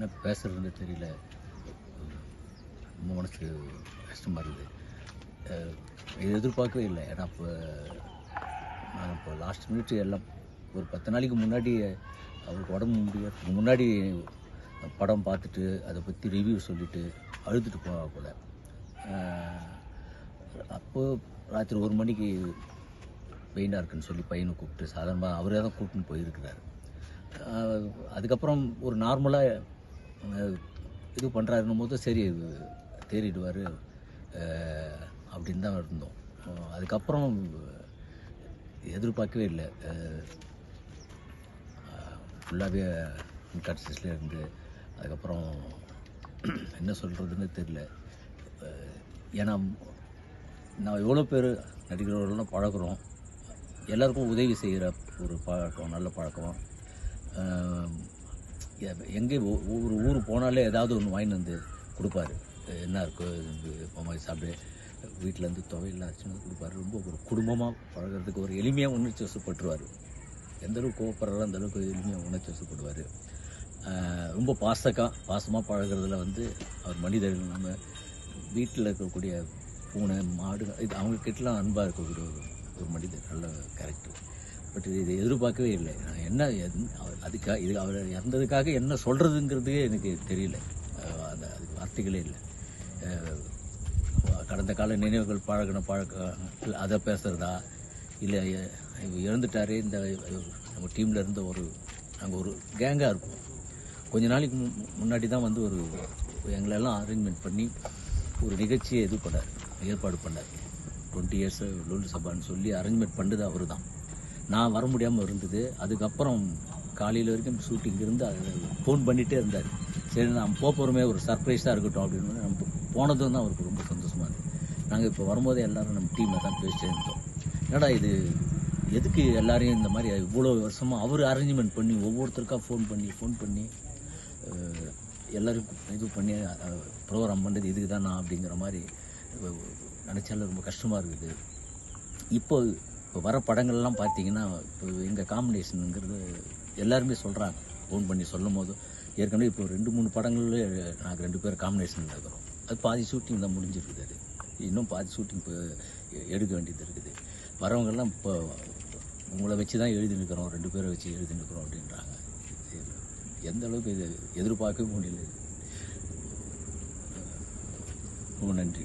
என்ன பேசுகிறதுன்னு தெரியல. ரொம்ப மனசு கஷ்டமாக இருக்குது. இது எதிர்பார்க்கவே இல்லை. ஏன்னா இப்போ நான் இப்போ லாஸ்ட் மினிட் எல்லாம் ஒரு பத்து நாளைக்கு முன்னாடி அவருக்கு உடம்பு முடியாது முன்னாடி படம் பார்த்துட்டு அதை பற்றி ரிவ்யூ சொல்லிவிட்டு அழுதுட்டு போனா கூட அப்போது ராத்திரி ஒரு மணிக்கு பெயினாக இருக்குன்னு சொல்லி பையனை கூப்பிட்டு சாதாரணமாக அவரே தான் கூப்பிட்டுன்னு போயிருக்கிறாரு. அதுக்கப்புறம் ஒரு நார்மலாக இது பண்ணுறாருன்னும் போது சரி தேறிடுவார் அப்படின்னு தான் இருந்தோம். அதுக்கப்புறம் எதிர்பார்க்கவே இல்லை. ஃபுல்லாகவே அன்கான்சியஸ்லேயே இருந்து அதுக்கப்புறம் என்ன சொல்கிறதுன்னு தெரியல. ஏன்னா நான் எவ்வளோ பேர் நடிகர்கள்லாம் பழகிறோம். எல்லாருக்கும் உதவி செய்கிற ஒரு பழக்கம் நல்ல பழக்கம். எங்கே ஒ- ஒவ்வொரு ஊர் போனாலே ஏதாவது ஒன்று வாங்கிட்டு வந்து கொடுப்பாரு. என்ன இருக்கோ மாமா சாப்பிடு வீட்டிலேருந்து துவையெல்லாம் அரைச்சின்னு கொடுப்பாரு. ரொம்ப ஒரு குடும்பமாக பழகுறதுக்கு ஒரு எளிமையாக உணர்ச்சி வசப்பட்டுருவார். எந்த அளவுக்கு கோவப்படுறாரோ அந்த அளவுக்கு எளிமையாக உணர்ச்சி வசப்படுவார். ரொம்ப பாசக்காக பாசமாக பழகுறதுல வந்து அவர் மனிதர்கள் நம்ம வீட்டில் இருக்கக்கூடிய பூனை மாடு இது அவங்கக்கிட்டலாம் அன்பாக இருக்கக்கூடிய ஒரு ஒரு மனிதர் நல்ல கேரக்டர் பட் இதை எதிர்பார்க்கவே இல்லை. நான் என்ன என்- அதுக்காக இது அவர் இறந்ததுக்காக என்ன சொல்கிறதுங்கிறதுக்கே எனக்கு தெரியல. அந்த அதுக்கு வார்த்தைகளே இல்லை. கடந்த கால நினைவுகள் பழகின பழக்க அதை பேசுகிறதா இல்லை இறந்துட்டாரே இந்த நம்ம டீமில் இருந்த ஒரு நாங்கள் ஒரு கேங்காக இருப்போம் கொஞ்ச நாளைக்கு முன்னாடி தான் வந்து ஒரு எங்களெல்லாம் அரேஞ்ச்மெண்ட் பண்ணி ஒரு நிகழ்ச்சியை இது பண்ணார் ஏற்பாடு பண்ணார். டுவெண்ட்டி இயர்ஸ் லோலு சபான்னு சொல்லி அரேஞ்ச்மெண்ட் பண்ணது அவர் தான் நான் வர முடியாமல் இருந்தது. அதுக்கப்புறம் காலையில் வரைக்கும் ஷூட்டிங் இருந்து ஃபோன் பண்ணிகிட்டே இருந்தார். சரி நான் போக போகிறோமே ஒரு சர்ப்ரைஸாக இருக்கட்டும் அப்படின்னு நம்ம போனதும் தான் அவருக்கு ரொம்ப சந்தோஷமாக இருக்குது நாங்கள் இப்போ வரும்போதே எல்லாரும் நம்ம டீமில் தான் பேசிட்டே இருந்தோம். என்னடா இது? எதுக்கு எல்லாரையும் இந்த மாதிரி இவ்வளோ வருஷமாக அவர் அரேஞ்ச்மெண்ட் பண்ணி ஒவ்வொருத்தருக்கா ஃபோன் பண்ணி ஃபோன் பண்ணி எல்லோரும் இது பண்ணி ப்ரோக்ராம் பண்ணுறது இதுக்கு தானா அப்படிங்கிற மாதிரி நினச்சாலும் ரொம்ப கஷ்டமாக இருக்குது. இப்போ இப்போ வர படங்கள்லாம் பார்த்தீங்கன்னா இப்போ எங்கள் காம்பினேஷனுங்கிறது எல்லாருமே சொல்கிறாங்க ஃபோன் பண்ணி சொல்லும் போது ஏற்கனவே இப்போ ரெண்டு மூணு படங்கள்ல நாங்கள் ரெண்டு பேரும் காம்பினேஷன் இருக்கிறோம் அது பாதி ஷூட்டிங் தான் முடிஞ்சிருக்குது அது. இன்னும் பாதி ஷூட்டிங் இப்போ எடுக்க வேண்டியது இருக்குது. வரவங்கெல்லாம் இப்போ உங்களை வச்சு தான் எழுதினுக்கிறோம் ரெண்டு பேரை வச்சு எழுதினுக்கிறோம் அப்படின்றாங்க. எந்த அளவுக்கு இது எதிர்பார்க்கவே முடியல. ரொம்ப நன்றி.